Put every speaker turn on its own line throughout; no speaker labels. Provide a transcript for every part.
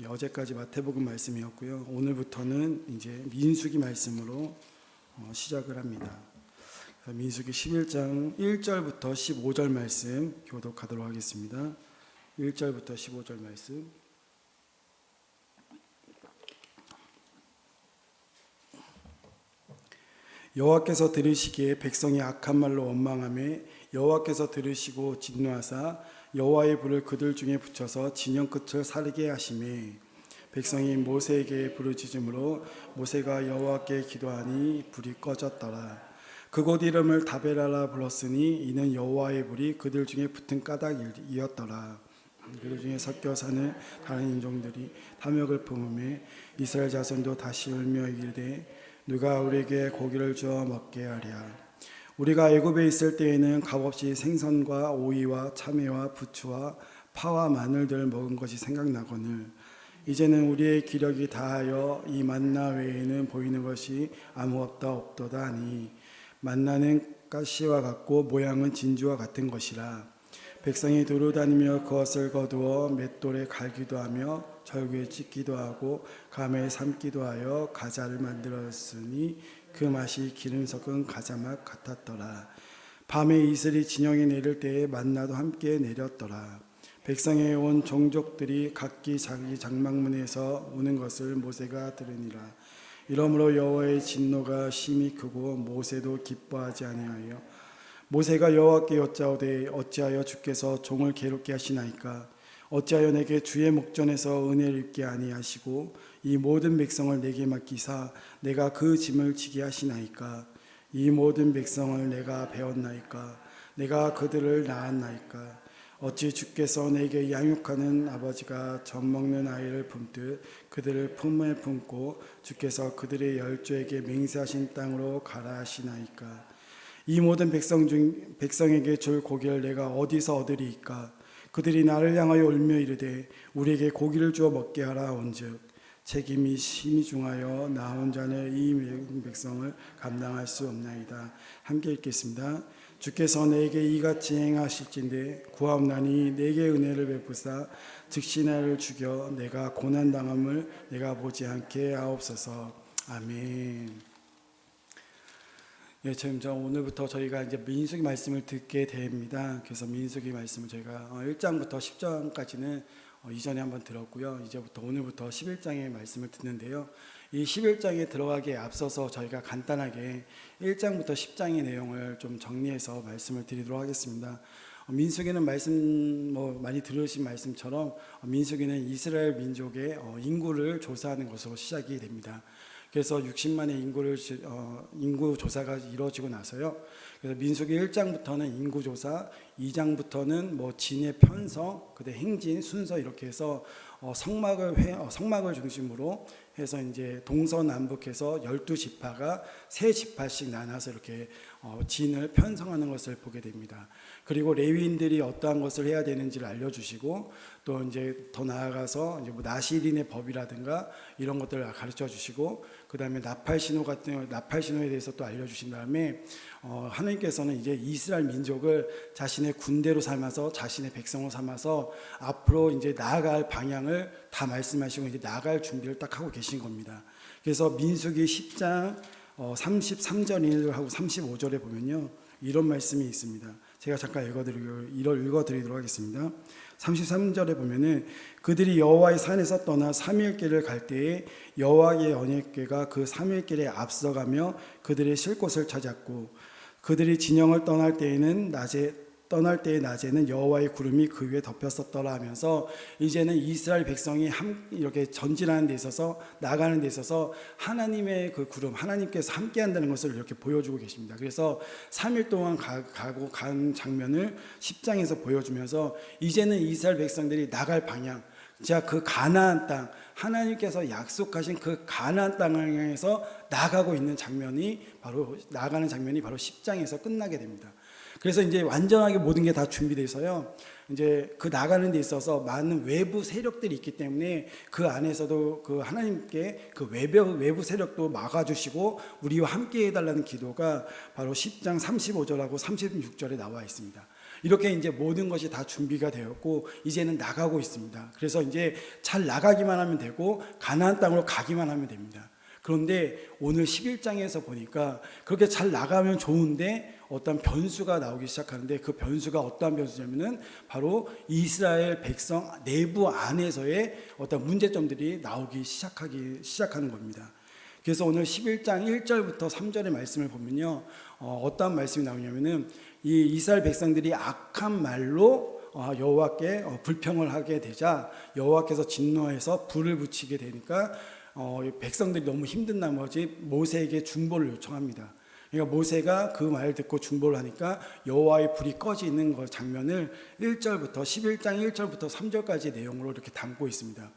예, 어제까지 마태복음 말씀이었고요. 오늘부터는 이제 민수기 말씀으로 어, 시작을 합니다. 민수기 11장 1절부터 15절 말씀 교독하도록 하겠습니다. 1절부터 15절 말씀. 여호와께서 들으시기에 백성이 악한 말로 원망함에 여호와께서 들으시고 진노하사 여호와의 불을 그들 중에 붙여서 진영 끝을 사르게 하심에 백성이 모세에게 부르짖음으로 모세가 여호와께 기도하니 불이 꺼졌더라. 그곳 이름을 다베라라 불렀으니 이는 여호와의 불이 그들 중에 붙은 까닭이었더라. 그들 중에 섞여 사는 다른 인종들이 탐욕을 품음에 이스라엘 자손도 다시 울며 이르되 누가 우리에게 고기를 주어 먹게 하랴 우리가 애굽에 있을 때에는 값없이 생선과 오이와 참외와 부추와 파와 마늘 들 먹은 것이 생각나거늘. 이제는 우리의 기력이 다하여 이 만나 외에는 보이는 것이 아무것도 없도다 하니 만나는 가시와 같고 모양은 진주와 같은 것이라. 백성이 두루다니며 그것을 거두어 맷돌에 갈기도 하며 절구에 찢기도 하고 감에 삶기도 하여 가자를 만들었으니 그 맛이 기름 섞은 가자 맛 같았더라. 밤에 이슬이 진영에 내릴 때에 만나도 함께 내렸더라. 백성에 온 종족들이 각기 자기 장막문에서 우는 것을 모세가 들으니라. 이러므로 여호와의 진노가 심히 크고 모세도 기뻐하지 아니하여 모세가 여호와께 여짜오되 어찌하여 주께서 종을 괴롭게 하시나이까 어찌하여 내게 주의 목전에서 은혜를 입게 아니하시고 이 모든 백성을 내게 맡기사 내가 그 짐을 지게 하시나이까? 이 모든 백성을 내가 배웠나이까? 내가 그들을 낳았나이까? 어찌 주께서 내게 양육하는 아버지가 젖 먹는 아이를 품듯 그들을 품에 품고 주께서 그들의 열조에게 맹세하신 땅으로 가라 하시나이까? 이 모든 백성 중 백성에게 줄 고기를 내가 어디서 얻으리이까 그들이 나를 향하여 울며 이르되 우리에게 고기를 주어 먹게 하라 온즉 책임이 심히 중하여 나 혼자는 이 백성을 감당할 수 없나이다. 함께 읽겠습니다. 주께서 내게 이같이 행하실진데 구하옵나니 내게 은혜를 베푸사 즉시 나를 죽여 내가 고난 당함을 내가 보지 않게 하옵소서. 아멘. 예, 지금 저 오늘부터 저희가 이제 민수기 말씀을 듣게 됩니다. 그래서 민수기 말씀을 저희가 1장부터 10장까지는 어, 이전에 한번 들었고요. 이제부터 오늘부터 11장의 말씀을 듣는데요. 이 11장에 들어가기에 앞서서 저희가 간단하게 1장부터 10장의 내용을 좀 정리해서 말씀을 드리도록 하겠습니다. 어, 민수기는 말씀 뭐 많이 들으신 말씀처럼 어, 민수기는 이스라엘 민족의 인구를 조사하는 것으로 시작이 됩니다. 그래서 60만의 인구를 어, 인구 조사가 이루어지고 나서요. 그래서 민수기 1장부터는 인구 조사, 2장부터는 뭐 진의 편성, 그다음 행진 순서 이렇게 해서 어, 성막을 회, 어, 성막을 중심으로 해서 이제 동서남북해서 12지파가 세 지파씩 나눠서 이렇게 어, 진을 편성하는 것을 보게 됩니다. 그리고 레위인들이 어떠한 것을 해야 되는지를 알려주시고 또 이제 더 나아가서 이제 뭐 나시린의 법이라든가 이런 것들을 가르쳐 주시고 그 다음에 나팔 신호 같은 나팔 신호에 대해서 또 알려주신 다음에 어, 하나님께서는 이제 이스라엘 민족을 자신의 군대로 삼아서 자신의 백성으로 삼아서 앞으로 이제 나아갈 방향을 다 말씀하시고 이제 나아갈 준비를 딱 하고 계신 겁니다. 그래서 민수기 10장 어, 33절하고 35절에 보면요 이런 말씀이 있습니다. 제가 잠깐 읽어드리고 읽어드리도록 하겠습니다. 33절에 보면은 그들이 여호와의 산에서 떠나 3일길을 갈 때에 여호와의 언약궤가 그 3일길에 앞서가며 그들의 쉴 곳을 찾았고 그들이 진영을 떠날 때에는 낮에 떠날 때의 낮에는 여호와의 구름이 그 위에 덮였었더라 하면서 이제는 이스라엘 백성이 함 이렇게 전진하는 데 있어서 나가는 데 있어서 하나님의 그 구름 하나님께서 함께 한다는 것을 이렇게 보여주고 계십니다. 그래서 3일 동안 가, 가고 간 장면을 10장에서 보여주면서 이제는 이스라엘 백성들이 나갈 방향 자, 그 가나안 땅, 하나님께서 약속하신 그 가나안 땅을 향해서 나가고 있는 장면이 바로 나가는 장면이 바로 10장에서 끝나게 됩니다. 그래서 이제 완전하게 모든 게 다 준비돼서요. 이제 그 나가는 데 있어서 많은 외부 세력들이 있기 때문에 그 안에서도 그 하나님께 그 외부, 외부 세력도 막아주시고 우리와 함께 해달라는 기도가 바로 10장 35절하고 36절에 나와 있습니다. 이렇게 이제 모든 것이 다 준비가 되었고 이제는 나가고 있습니다. 그래서 이제 잘 나가기만 하면 되고 가나안 땅으로 가기만 하면 됩니다. 그런데 오늘 11장에서 보니까 그렇게 잘 나가면 좋은데 어떤 변수가 나오기 시작하는데 그 변수가 어떠한 변수냐면은 바로 이스라엘 백성 내부 안에서의 어떤 문제점들이 나오기 시작하기 시작하는 겁니다. 그래서 오늘 11장 1절부터 3절의 말씀을 보면요. 어, 어떠한 말씀이 나오냐면은 이 이스라엘 백성들이 악한 말로 어, 여호와께 어, 불평을 하게 되자 여호와께서 진노해서 불을 붙이게 되니까 어, 이 백성들이 너무 힘든 나머지 모세에게 중보를 요청합니다. 그러니까 모세가 그 말을 듣고 중보를 하니까 여호와의 불이 꺼지는 그 장면을 1절부터 11장 1절부터 3절까지 내용으로 이렇게 담고 있습니다.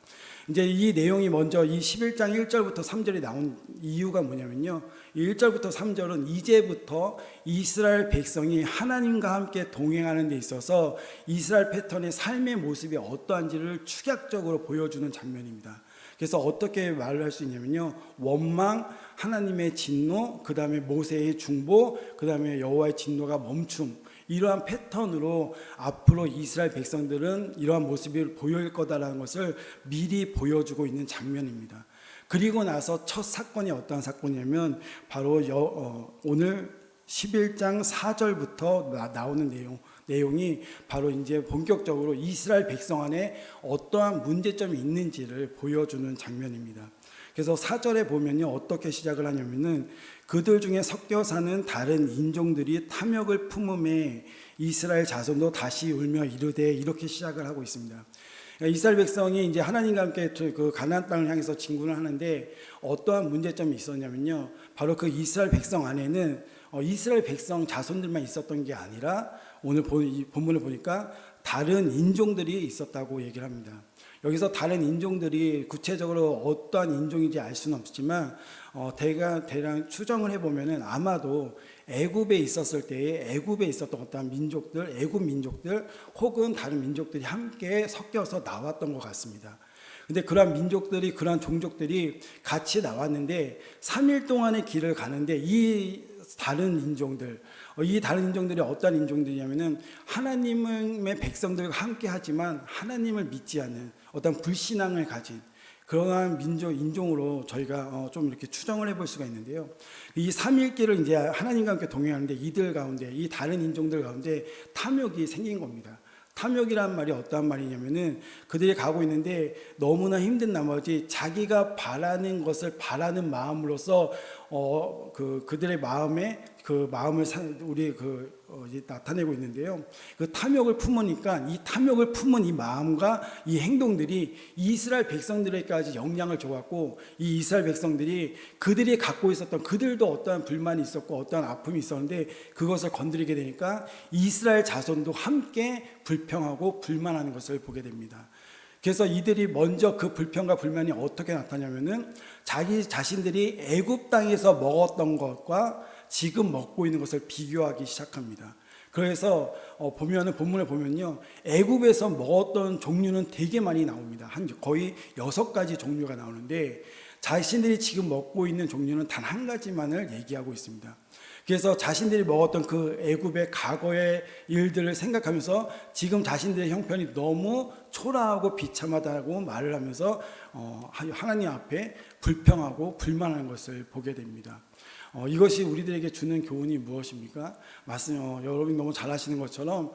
이제 이 내용이 먼저 이 11장 1절부터 3절이 나온 이유가 뭐냐면요. 이 1절부터 3절은 이제부터 이스라엘 백성이 하나님과 함께 동행하는 데 있어서 이스라엘 패턴의 삶의 모습이 어떠한지를 축약적으로 보여주는 장면입니다. 그래서 어떻게 말을 할 수 있냐면요. 원망, 하나님의 진노, 그 다음에 모세의 중보, 그 다음에 여호와의 진노가 멈춤. 이러한 패턴으로 앞으로 이스라엘 백성들은 이러한 모습을 보일 거다라는 것을 미리 보여주고 있는 장면입니다. 그리고 나서 첫 사건이 어떤 사건이냐면 바로 여, 어, 오늘 11장 4절부터 나, 나오는 내용. 내용이 바로 이제 본격적으로 이스라엘 백성 안에 어떠한 문제점이 있는지를 보여주는 장면입니다. 그래서 사절에 보면요 어떻게 시작을 하냐면은 그들 중에 섞여 사는 다른 인종들이 탐욕을 품음에 이스라엘 자손도 다시 울며 이르되 이렇게 시작을 하고 있습니다. 그러니까 이스라엘 백성이 이제 하나님과 함께 그 가나안 땅을 향해서 진군을 하는데 어떠한 문제점이 있었냐면요 바로 그 이스라엘 백성 안에는 어, 이스라엘 백성 자손들만 있었던 게 아니라 오늘 본문을 보니까 다른 인종들이 있었다고 얘기를 합니다. 여기서 다른 인종들이 구체적으로 어떠한 인종인지 알 수는 없지만 어, 대가 대략 추정을 해보면은 아마도 애굽에 있었을 때에 애굽에 있었던 어떠한 민족들, 애굽 민족들 혹은 다른 민족들이 함께 섞여서 나왔던 것 같습니다. 근데 그러한 민족들이 그러한 종족들이 같이 나왔는데 3일 동안의 길을 가는데 이 다른 인종들 어, 이 다른 인종들이 어떤 인종들이냐면은 하나님의 백성들과 함께 하지만 하나님을 믿지 않는 어떤 불신앙을 가진 그러한 민족 인종으로 저희가 어, 좀 이렇게 추정을 해볼 수가 있는데요. 이 삼일길을 이제 하나님과 함께 동행하는데 이들 가운데 이 다른 인종들 가운데 탐욕이 생긴 겁니다. 탐욕이란 말이 어떠한 말이냐면은 그들이 가고 있는데 너무나 힘든 나머지 자기가 바라는 것을 바라는 마음으로서 어 그 그들의 마음에 그 마음을 사, 우리 그 어, 이제 나타내고 있는데요. 그 탐욕을 품으니까 이 탐욕을 품은 이 마음과 이 행동들이 이스라엘 백성들에게까지 영향을 줘갖고 이 이스라엘 백성들이 그들이 갖고 있었던 그들도 어떠한 불만이 있었고 어떠한 아픔이 있었는데 그것을 건드리게 되니까 이스라엘 자손도 함께 불평하고 불만하는 것을 보게 됩니다. 그래서 이들이 먼저 그 불평과 불만이 어떻게 나타냐면은 자기 자신들이 애굽 땅에서 먹었던 것과 지금 먹고 있는 것을 비교하기 시작합니다. 그래서 어, 보면은 본문을 보면요 애굽에서 먹었던 종류는 되게 많이 나옵니다. 한 거의 여섯 가지 종류가 나오는데 자신들이 지금 먹고 있는 종류는 단 한 가지만을 얘기하고 있습니다. 그래서 자신들이 먹었던 그 애굽의 과거의 일들을 생각하면서 지금 자신들의 형편이 너무 초라하고 비참하다고 말을 하면서 어, 하나님 앞에 불평하고 불만하는 것을 보게 됩니다. 어, 이것이 우리들에게 주는 교훈이 무엇입니까? 말씀, 어, 여러분이 너무 잘 아시는 것처럼 어,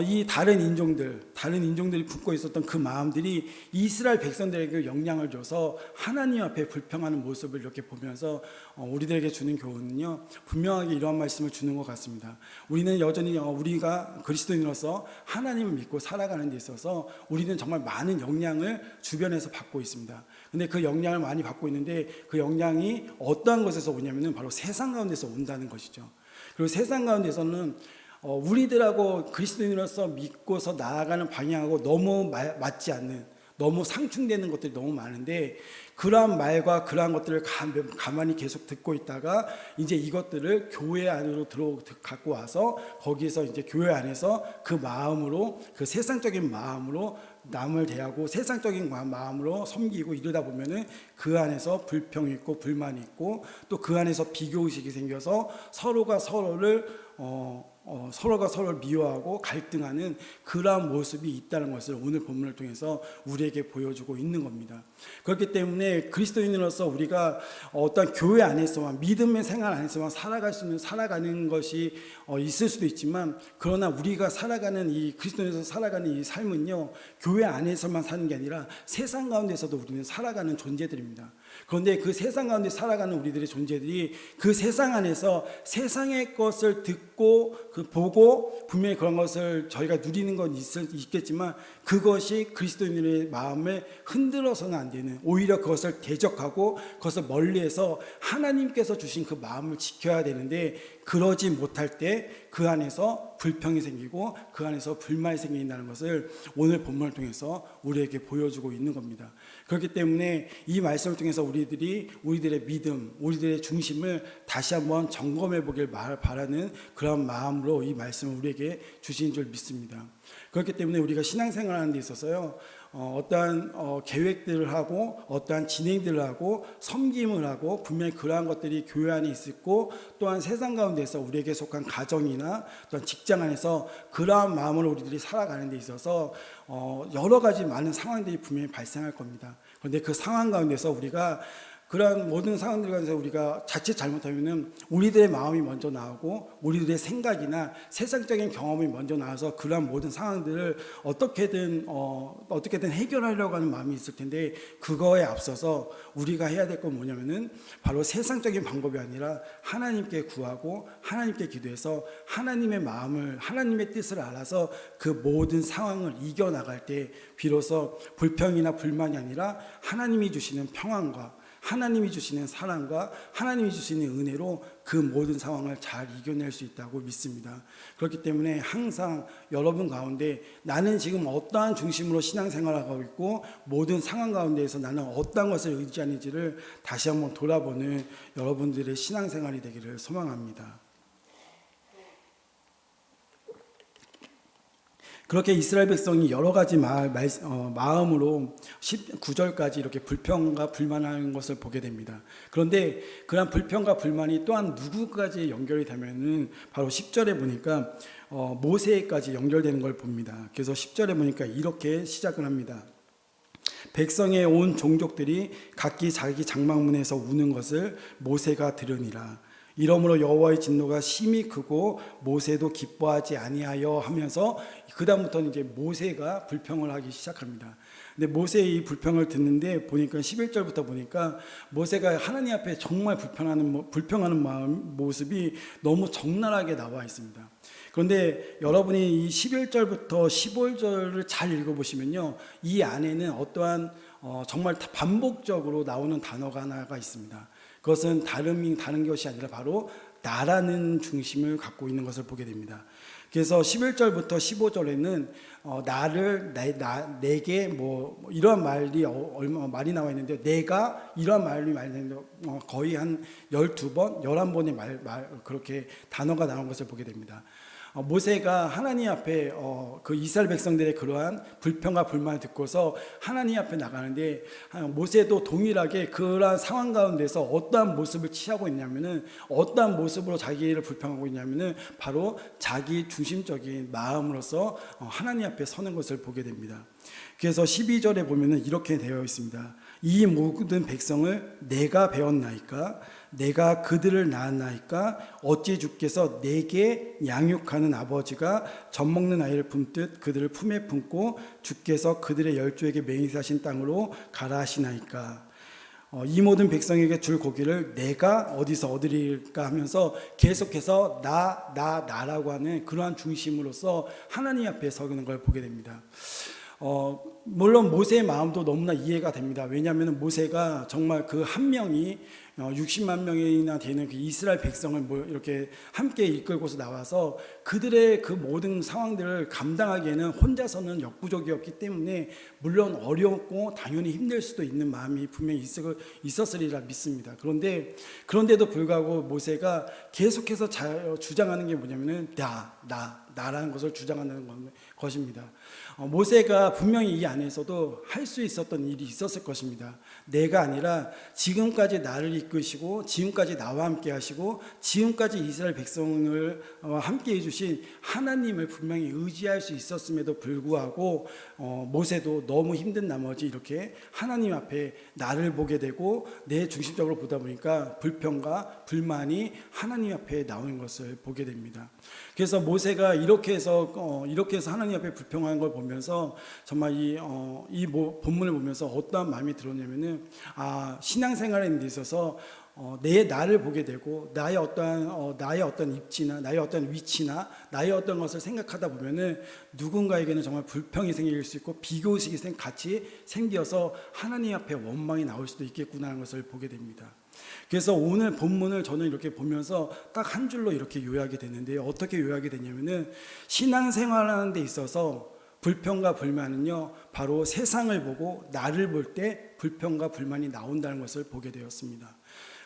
이 다른 인종들, 다른 인종들이 품고 있었던 그 마음들이 이스라엘 백성들에게 영향을 줘서 하나님 앞에 불평하는 모습을 이렇게 보면서 어, 우리들에게 주는 교훈은요, 분명하게 이러한 말씀을 주는 것 같습니다. 우리는 여전히 어, 우리가 그리스도인으로서 하나님을 믿고 살아가는 데 있어서 우리는 정말 많은 영향을 주변에서 받고 있습니다. 근데 그 영향을 많이 받고 있는데 그 영향이 어떠한 것에서 오냐면은 바로 세상 가운데서 온다는 것이죠. 그리고 세상 가운데서는 어, 우리들하고 그리스도인으로서 믿고서 나아가는 방향하고 너무 마, 맞지 않는 너무 상충되는 것들이 너무 많은데 그러한 말과 그러한 것들을 가만히 계속 듣고 있다가 이제 이것들을 교회 안으로 들어 갖고 와서 거기서 이제 교회 안에서 그 마음으로 그 세상적인 마음으로 남을 대하고 세상적인 마음으로 섬기고 이러다 보면은 그 안에서 불평이 있고 불만이 있고 또 그 안에서 비교 의식이 생겨서 서로가 서로를 어 어, 서로가 서로를 미워하고 갈등하는 그러한 모습이 있다는 것을 오늘 본문을 통해서 우리에게 보여주고 있는 겁니다. 그렇기 때문에 그리스도인으로서 우리가 어떤 교회 안에서만 믿음의 생활 안에서만 살아갈 수 있는 살아가는 것이 어, 있을 수도 있지만 그러나 우리가 살아가는 이 그리스도인에서 살아가는 이 삶은요 교회 안에서만 사는 게 아니라 세상 가운데서도 우리는 살아가는 존재들입니다. 그런데 그 세상 가운데 살아가는 우리들의 존재들이 그 세상 안에서 세상의 것을 듣고 그 보고 분명히 그런 것을 저희가 누리는 건 있을, 있겠지만 그것이 그리스도인의 마음을 흔들어서는 안 되는 오히려 그것을 대적하고 그것을 멀리해서 하나님께서 주신 그 마음을 지켜야 되는데 그러지 못할 때 그 안에서 불평이 생기고 그 안에서 불만이 생긴다는 것을 오늘 본문을 통해서 우리에게 보여주고 있는 겁니다. 그렇기 때문에 이 말씀을 통해서 우리들이 우리들의 믿음, 우리들의 중심을 다시 한번 점검해 보길 바라는 그런 마음으로 이 말씀을 우리에게 주신 줄 믿습니다. 그렇기 때문에 우리가 신앙생활 하는 데 있어서요. 어, 떠한 어, 계획들을 하고 어떠한 진행들을 하고 섬김을 하고 분명히 그러한 것들이 교회 안에 있고 또한 세상 가운데서 우리에게 속한 가정이나 또한 직장 안에서 그러한 마음으로 우리들이 살아가는 데 있어서 어, 여러 가지 많은 상황들이 분명히 발생할 겁니다. 그런데 그 상황 가운데서 우리가 그러한 모든 상황들 가운데서 우리가 자칫 잘못하면은 우리들의 마음이 먼저 나오고 우리들의 생각이나 세상적인 경험이 먼저 나와서 그러한 모든 상황들을 어떻게든 어, 어떻게든 해결하려고 하는 마음이 있을 텐데 그거에 앞서서 우리가 해야 될 건 뭐냐면은 바로 세상적인 방법이 아니라 하나님께 구하고 하나님께 기도해서 하나님의 마음을 하나님의 뜻을 알아서 그 모든 상황을 이겨 나갈 때 비로소 불평이나 불만이 아니라 하나님이 주시는 평안과 하나님이 주시는 사랑과 하나님이 주시는 은혜로 그 모든 상황을 잘 이겨낼 수 있다고 믿습니다. 그렇기 때문에 항상 여러분 가운데 나는 지금 어떠한 중심으로 신앙생활하고 있고 모든 상황 가운데에서 나는 어떠한 것을 의지하는지를 다시 한번 돌아보는 여러분들의 신앙생활이 되기를 소망합니다. 그렇게 이스라엘 백성이 여러 가지 마, 말, 어, 마음으로 19절까지 이렇게 불평과 불만하는 것을 보게 됩니다. 그런데 그런 불평과 불만이 또한 누구까지 연결이 되면은 바로 10절에 보니까 어, 모세까지 연결되는 걸 봅니다. 그래서 10절에 보니까 이렇게 시작을 합니다. 백성의 온 종족들이 각기 자기 장막문에서 우는 것을 모세가 들으니라. 이러므로 여호와의 진노가 심히 크고 모세도 기뻐하지 아니하여 하면서 그 다음부터는 이제 모세가 불평을 하기 시작합니다. 근데 모세의 이 불평을 듣는데 보니까 11절부터 보니까 모세가 하나님 앞에 정말 불평하는 불평하는 마음 모습이 너무 적나라하게 나와 있습니다. 그런데 여러분이 이 11절부터 15절을 잘 읽어보시면요. 이 안에는 어떠한 어, 정말 반복적으로 나오는 단어가 하나가 있습니다. 그것은 다른 다른 것이 아니라 바로 나라는 중심을 갖고 있는 것을 보게 됩니다. 그래서 11절부터 15절에는 어, 나를 내, 나, 내게 뭐 이런 말이 어, 얼마 말이 나와 있는데 내가 이런 말이 많이 나는데 어, 거의 한 12번, 11번의 말, 말 그렇게 단어가 나온 것을 보게 됩니다. 어, 모세가 하나님 앞에 어, 그 이스라엘 백성들의 그러한 불평과 불만을 듣고서 하나님 앞에 나가는데 아, 모세도 동일하게 그러한 상황 가운데서 어떠한 모습을 취하고 있냐면은 어떠한 모습으로 자기를 불평하고 있냐면은 바로 자기 중심적인 마음으로서 어, 하나님 앞에 서는 것을 보게 됩니다. 그래서 12절에 보면은 이렇게 되어 있습니다. 이 모든 백성을 내가 배웠나이까 내가 그들을 낳았나이까 어찌 주께서 내게 양육하는 아버지가 젖 먹는 아이를 품듯 그들을 품에 품고 주께서 그들의 열조에게 맹세하신 땅으로 가라 하시나이까 어, 이 모든 백성에게 줄 고기를 내가 어디서 얻으리까 하면서 계속해서 나, 나, 나라고 하는 그러한 중심으로서 하나님 앞에 서는 걸 보게 됩니다. 어, 물론 모세의 마음도 너무나 이해가 됩니다. 왜냐하면 모세가 정말 그 한 명이 60만 어, 명이나 되는 그 이스라엘 백성을 뭐 이렇게 함께 이끌고서 나와서 그들의 그 모든 상황들을 감당하기에는 혼자서는 역부족이었기 때문에 물론 어려웠고 당연히 힘들 수도 있는 마음이 분명히 있었으리라 믿습니다. 그런데 그런데도 불구하고 모세가 계속해서 주장하는 게 뭐냐면은 나, 나, 나라는 것을 주장하는 것입니다. 어, 모세가 분명히 이 안에서도 할 수 있었던 일이 있었을 것입니다. 내가 아니라 지금까지 나를 이끄시고 지금까지 나와 함께 하시고 지금까지 이스라엘 백성을 어, 함께 해주신 하나님을 분명히 의지할 수 있었음에도 불구하고 어, 모세도 너무 힘든 나머지 이렇게 하나님 앞에 나를 보게 되고 내 중심적으로 보다 보니까 불평과 불만이 하나님 앞에 나오는 것을 보게 됩니다. 그래서 모세가 이렇게 해서 어, 이렇게 해서 하나님 앞에 불평한 걸 보면서 정말 이, 어, 이 모- 본문을 보면서 어떠한 마음이 들었냐면은 아 신앙생활에 있어서 어, 내 나를 보게 되고 나의 어떠한 어, 나의 어떤 입지나 나의 어떤 위치나 나의 어떤 것을 생각하다 보면은 누군가에게는 정말 불평이 생길 수 있고 비교 의식이 생- 같이 생겨서 하나님 앞에 원망이 나올 수도 있겠구나라는 것을 보게 됩니다. 그래서 오늘 본문을 저는 이렇게 보면서 딱 한 줄로 이렇게 요약이 되는데 어떻게 요약이 되냐면은 신앙생활하는 데 있어서 불평과 불만은요 바로 세상을 보고 나를 볼 때 불평과 불만이 나온다는 것을 보게 되었습니다.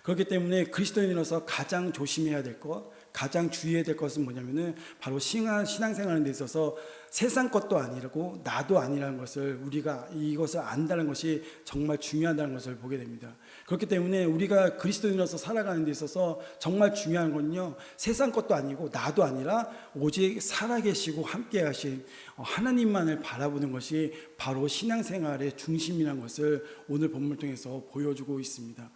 그렇기 때문에 그리스도인으로서 가장 조심해야 될 것, 가장 주의해야 될 것은 뭐냐면은 바로 신앙 신앙생활하는 데 있어서 세상 것도 아니라고 나도 아니라는 것을 우리가 이것을 안다는 것이 정말 중요하다는 것을 보게 됩니다. 그렇기 때문에 우리가 그리스도인으로서 살아가는 데 있어서 정말 중요한 건요 세상 것도 아니고 나도 아니라 오직 살아계시고 함께 하신 어, 하나님만을 바라보는 것이 바로 신앙생활의 중심이라는 것을 오늘 본문을 통해서 보여주고 있습니다.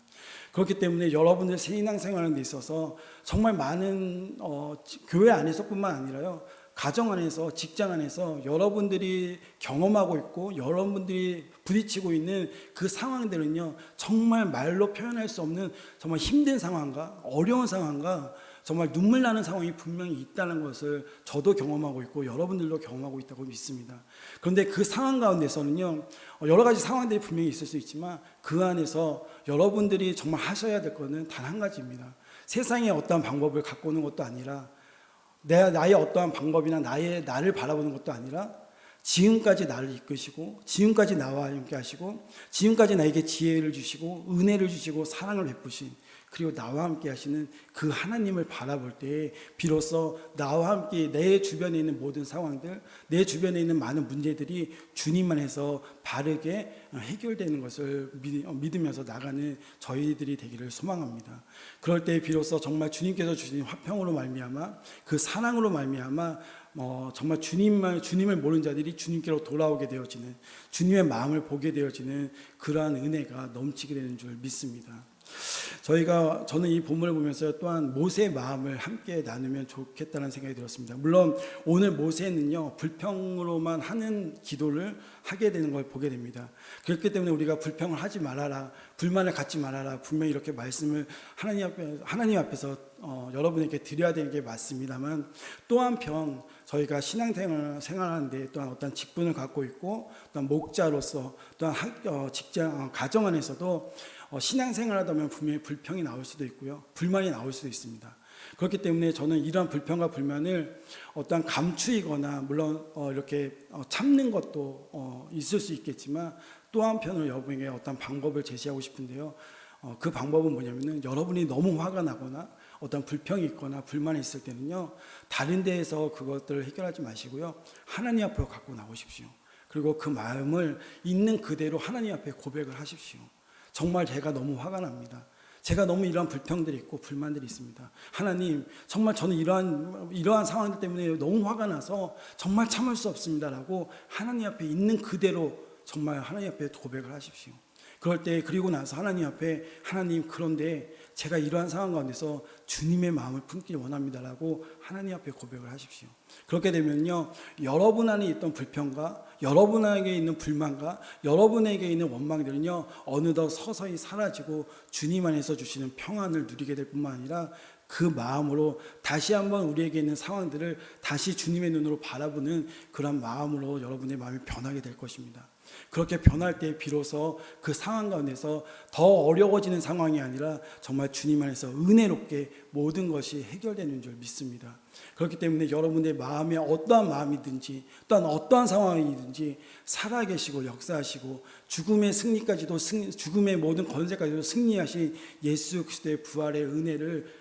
그렇기 때문에 여러분들 신앙생활하는 데 있어서 정말 많은 어, 지- 교회 안에서뿐만 아니라요 가정 안에서 직장 안에서 여러분들이 경험하고 있고 여러분들이 부딪히고 있는 그 상황들은요 정말 말로 표현할 수 없는 정말 힘든 상황과 어려운 상황과 정말 눈물 나는 상황이 분명히 있다는 것을 저도 경험하고 있고 여러분들도 경험하고 있다고 믿습니다. 그런데 그 상황 가운데서는요 어, 여러 가지 상황들이 분명히 있을 수 있지만 그 안에서 여러분들이 정말 하셔야 될 것은 단 한 가지입니다. 세상에 어떠한 방법을 갖고 오는 것도 아니라 내 나의 어떠한 방법이나 나의 나를 바라보는 것도 아니라 지금까지 나를 이끄시고 지금까지 나와 함께 하시고 지금까지 나에게 지혜를 주시고 은혜를 주시고 사랑을 베푸신 그리고 나와 함께 하시는 그 하나님을 바라볼 때 비로소 나와 함께 내 주변에 있는 모든 상황들 내 주변에 있는 많은 문제들이 주님만 해서 바르게 해결되는 것을 믿- 어, 믿으면서 나가는 저희들이 되기를 소망합니다. 그럴 때 비로소 정말 주님께서 주신 화평으로 말미암아 그 사랑으로 말미암아 어, 정말 주님만 주님을 모르는 자들이 주님께로 돌아오게 되어지는 주님의 마음을 보게 되어지는 그러한 은혜가 넘치게 되는 줄 믿습니다. 저희가 저는 이 본문을 보면서 또한 모세의 마음을 함께 나누면 좋겠다는 생각이 들었습니다. 물론 오늘 모세는요 불평으로만 하는 기도를 하게 되는 걸 보게 됩니다. 그렇기 때문에 우리가 불평을 하지 말아라, 불만을 갖지 말아라 분명히 이렇게 말씀을 하나님 앞에 하나님 앞에서 어, 여러분에게 드려야 되는 게 맞습니다만 또 한편 저희가 신앙생활 생활하는데 또한 어떤 직분을 갖고 있고 또한 목자로서 또한 학, 어, 직장 어, 가정 안에서도 어, 신앙생활 하다 보면 분명히 불평이 나올 수도 있고요 불만이 나올 수도 있습니다. 그렇기 때문에 저는 이러한 불평과 불만을 어떠한 감추이거나 물론 어, 이렇게 어, 참는 것도 어, 있을 수 있겠지만 또 한편으로 여러분에게 어떤 방법을 제시하고 싶은데요. 어, 그 방법은 뭐냐면은 여러분이 너무 화가 나거나 어떤 불평이 있거나 불만이 있을 때는요. 다른 데에서 그것들을 해결하지 마시고요. 하나님 앞으로 갖고 나오십시오. 그리고 그 마음을 있는 그대로 하나님 앞에 고백을 하십시오. 정말 제가 너무 화가 납니다. 제가 너무 이러한 불평들이 있고 불만들이 있습니다. 하나님, 정말 저는 이러한 이러한 상황들 때문에 너무 화가 나서 정말 참을 수 없습니다라고 하나님 앞에 있는 그대로 정말 하나님 앞에 고백을 하십시오. 그럴 때 그리고 나서 하나님 앞에 하나님 그런데 제가 이러한 상황 가운데서 주님의 마음을 품길 원합니다라고 하나님 앞에 고백을 하십시오. 그렇게 되면요 여러분 안에 있던 불평과 여러분에게 있는 불만과 여러분에게 있는 원망들은요 어느덧 서서히 사라지고 주님 안에서 주시는 평안을 누리게 될 뿐만 아니라 그 마음으로 다시 한번 우리에게 있는 상황들을 다시 주님의 눈으로 바라보는 그런 마음으로 여러분의 마음이 변하게 될 것입니다. 그렇게 변할 때 비로소 그 상황 가운데서 더 어려워지는 상황이 아니라 정말 주님 안에서 은혜롭게 모든 것이 해결되는 줄 믿습니다. 그렇기 때문에 여러분의 마음에 어떠한 마음이든지 또한 어떠한 상황이든지 살아계시고 역사하시고 죽음의 승리까지도 승, 죽음의 모든 권세까지도 승리하신 예수 그리스도의 부활의 은혜를 어,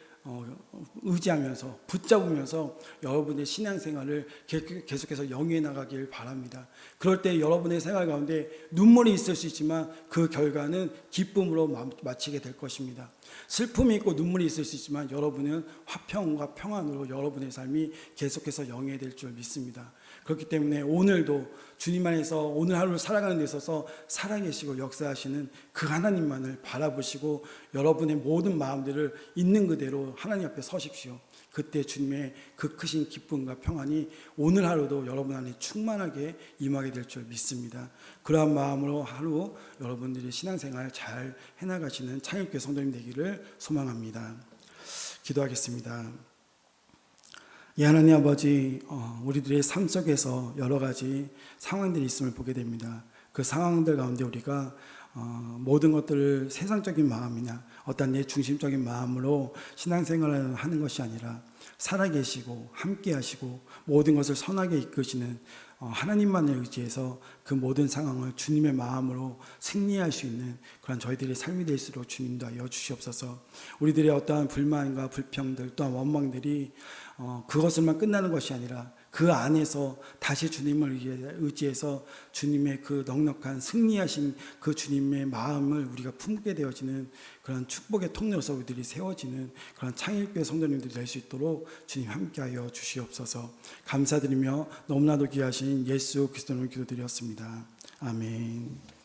의지하면서 붙잡으면서 여러분의 신앙생활을 계- 계속해서 영위해 나가길 바랍니다. 그럴 때 여러분의 생활 가운데 눈물이 있을 수 있지만 그 결과는 기쁨으로 마- 마치게 될 것입니다. 슬픔이 있고 눈물이 있을 수 있지만 여러분은 화평과 평안으로 여러분의 삶이 계속해서 영위될 줄 믿습니다. 그렇기 때문에 오늘도 주님 안에서 오늘 하루를 살아가는 데 있어서 살아계시고 역사하시는 그 하나님만을 바라보시고 여러분의 모든 마음들을 있는 그대로 하나님 앞에 서십시오. 그때 주님의 그 크신 기쁨과 평안이 오늘 하루도 여러분 안에 충만하게 임하게 될 줄 믿습니다. 그러한 마음으로 하루 여러분들의 신앙생활 잘 해나가시는 창일교 성도님 되기를 소망합니다. 기도하겠습니다. 이 하나님 아버지, 어, 우리들의 삶 속에서 여러 가지 상황들이 있음을 보게 됩니다. 그 상황들 가운데 우리가 어, 모든 것들을 세상적인 마음이나 어떤 내 중심적인 마음으로 신앙생활을 하는 것이 아니라 살아계시고 함께하시고 모든 것을 선하게 이끄시는 어, 하나님만을 의지해서 그 모든 상황을 주님의 마음으로 승리할 수 있는 그런 저희들의 삶이 될수록 주님도 하여 주시옵소서. 우리들의 어떠한 불만과 불평들 또한 원망들이 어, 그것을만 끝나는 것이 아니라 그 안에서 다시 주님을 의지해서 주님의 그 넉넉한 승리하신 그 주님의 마음을 우리가 품게 되어지는 그런 축복의 통로로서 우리들이 세워지는 그런 창일교회 성도님들이 될 수 있도록 주님 함께하여 주시옵소서 감사드리며 너무나도 귀하신 예수 그리스도를 기도드렸습니다. 아멘.